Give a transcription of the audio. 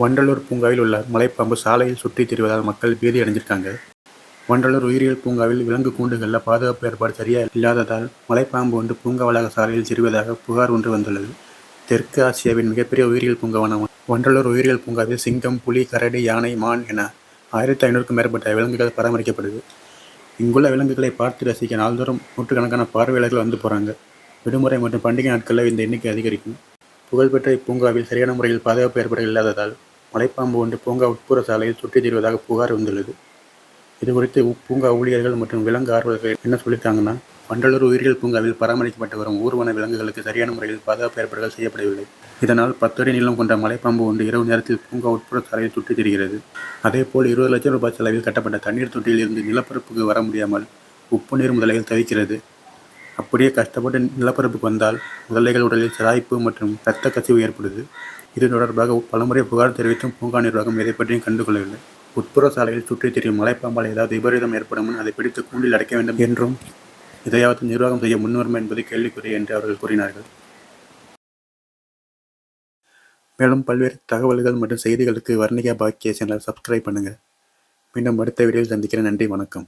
வண்டலூர் பூங்காவில் உள்ள மலைப்பாம்பு சாலையில் சுற்றித் திரிவதால் மக்கள் பீதி அடைஞ்சிருக்காங்க. வண்டலூர் உயிரியல் பூங்காவில் விலங்கு கூண்டுகளில் பாதுகாப்பு ஏற்பாடு சரியாக இல்லாததால் மலைப்பாம்பு ஒன்று பூங்கா வளாக சாலையில் திரிவதாக புகார் ஒன்று வந்துள்ளது. தெற்கு ஆசியாவின் மிகப்பெரிய உயிரியல் பூங்காவான வண்டலூர் உயிரியல் பூங்காவில் சிங்கம் புலி கரடி யானை மான் என ஆயிரத்தி ஐநூறுக்கும் மேற்பட்ட விலங்குகள் பராமரிக்கப்படுது. இங்குள்ள விலங்குகளை பார்த்து ரசிக்க நாள்தோறும் நூற்றுக்கணக்கான பார்வையாளர்கள் வந்து போகிறாங்க விடுமுறை மற்றும் பண்டிகை நாட்களில் இந்த எண்ணிக்கை அதிகரிக்கும். புகழ்பெற்ற இப்பூங்காவில் சரியான முறையில் பாதுகாப்பு ஏற்பாடு இல்லாததால் மலைப்பாம்பு ஒன்று பூங்கா உட்புற சாலையில் சுற்றித் திரிவதாக புகார் வந்துள்ளது. இது குறித்து பூங்கா ஊழியர்கள் மற்றும் விலங்கு ஆர்வலர்கள் என்ன சொல்லியிருக்காங்கன்னா வண்டலூர் உயிரியல் பூங்காவில் பராமரிக்கப்பட்டு வரும் ஊர்வன விலங்குகளுக்கு சரியான முறையில் பாதுகாப்பு ஏற்பாடுகள் செய்யப்படவில்லை. இதனால் பத்து நீளம் கொண்ட மலைப்பாம்பு ஒன்று இரவு நேரத்தில் பூங்கா உட்புற சாலையில் சுற்றித் திரிகிறது. அதேபோல் இருபது லட்சம் ரூபாய் செலவில் கட்டப்பட்ட தண்ணீர் தொட்டியில் இருந்து நிலப்பரப்புக்கு வர முடியாமல் உப்பு நீர் முதலையில் தவிக்கிறது. அப்படியே கஷ்டப்பட்டு நிலப்பரப்புக்கு வந்தால் முதலைகள் உடலில் சிராய்ப்பு மற்றும் இரத்த கசிவு ஏற்படுது. இது தொடர்பாக பலமுறை புகார் தெரிவித்தும் பூங்கா நிர்வாகம் எதை பற்றியும் கண்டுகொள்ளவில்லை. உட்புற சாலையில் சுற்றித் திரியும் மலைப்பாம்பால் ஏதாவது விபரீதம் ஏற்படும் அதை பிடித்து கூண்டில் அடைக்க வேண்டும் என்றும் இதையாவது நிர்வாகம் செய்ய முன்வரும் என்பது கேள்விக்குறி என்று அவர்கள் கூறினார்கள். மேலும் பல்வேறு தகவல்கள் மற்றும் செய்திகளுக்கு வர்ணிகா பாக்கிய சேனல் சப்ஸ்கிரைப் பண்ணுங்கள் மீண்டும் அடுத்த வீடியோவில் சந்திக்கிறேன். நன்றி வணக்கம்.